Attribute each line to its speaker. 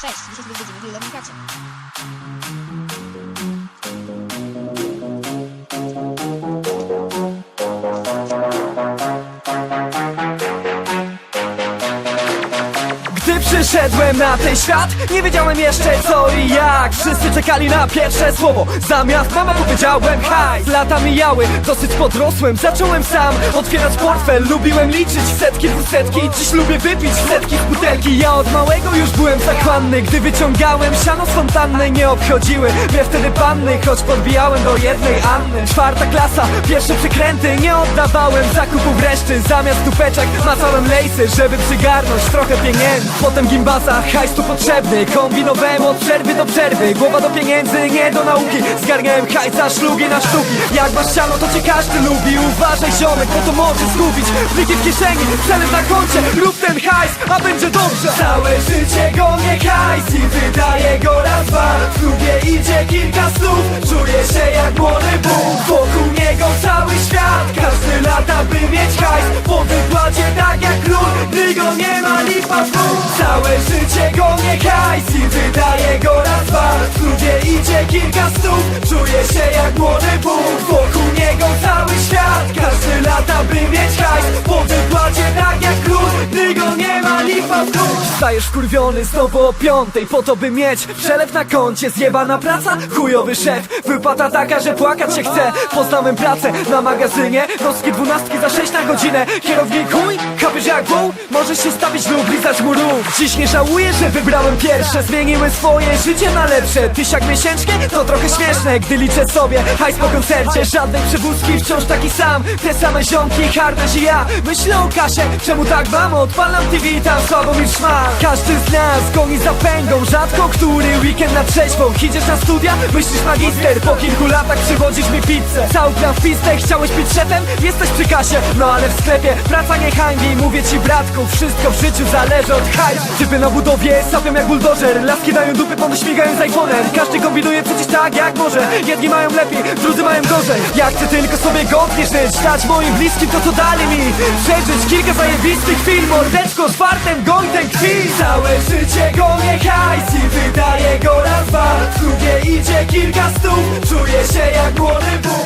Speaker 1: Cześć, dzisiaj sobie willę w.
Speaker 2: przyszedłem na ten świat, nie wiedziałem jeszcze co i jak. Wszyscy czekali na pierwsze słowo, zamiast mama powiedziałem hajs Lata mijały, dosyć podrosłem, zacząłem sam otwierać portfel. Lubiłem liczyć setki, dwusetki, dziś lubię wypić setki z butelki. Ja od małego już byłem zachłanny, gdy wyciągałem siano z fontanny. Nie obchodziły mnie wtedy panny, choć podbijałem do jednej Anny. Czwarta klasa, pierwsze przekręty, nie oddawałem zakupów reszty. Zamiast tupeczek macałem lejsy, żeby przygarnąć trochę pieniędzy Potem gimbaza, hajs tu potrzebny. Kombinowałem od przerwy do przerwy. Głowa do pieniędzy, nie do nauki. Zgarniałem hajsa, szlugi na sztuki. Jak masz siano, to cię każdy lubi. Uważaj ziomek, bo to może zgubić. Pliki w kieszeni, celem na koncie. Rób ten hajs, a będzie dobrze. Całe życie gonię hajs I wydaję go raz, dwa. W idzie kilka snów Czuję się jak młody Bóg lata, by mieć hajs. Po wypłacie tak jak król Gdy go nie ma, lipa w Całe życie gonię hajs I wydaję go raz, dwa W klubie idzie kilka snów Czuję się jak młody Bóg. Wokół niego cały świat Każdy w dół Stajesz wkurwiony znowu o piątej Po to by mieć przelew na koncie. Zjebana praca, chujowy szef. Wypłata taka, że płakać się chce. Poznałem pracę na magazynie. Nocki dwunastki za sześć na godzinę. Kierownik chuj, kapisz jak wół Możesz się stawić lub lizać mu rów Dziś nie żałuję, że wybrałem pierwsze. Zmieniły swoje życie na lepsze. Tysiak miesięcznie to trochę śmieszne Gdy liczę sobie hajs po koncercie. Żadnej przewózki, wciąż taki sam. Te same ziomki, harnaś i ja. Myślę o kasie, czemu tak mam? Odpalam TV, tam słabo mi szma Każdy z nas goni za pęgą. Rzadko który weekend na trzeźwą. Idziesz na studia, myślisz magister. Po kilku latach przywodzisz mi pizzę. Plan w pizdę, chciałeś być szefem? Jesteś przy kasie, no ale w sklepie Praca nie hańbi, mówię ci bratku Wszystko w życiu zależy od hajs Typy na budowie, sapią jak buldożer. Laski dają dupy, pony śmigają z iPhone'em. Każdy kombinuje przecież tak jak może. Jedni mają lepiej, drudzy mają gorzej. Ja chcę tylko sobie godnie żyć Dać moim bliskim to co dali mi. Przeżyć kilka zajebistych chwil. Mordeczko z fartem, ten krwi Całe życie gonię hajs I wydaję go raz, dwa klubie idzie kilka stóp Czuję się jak młody Bóg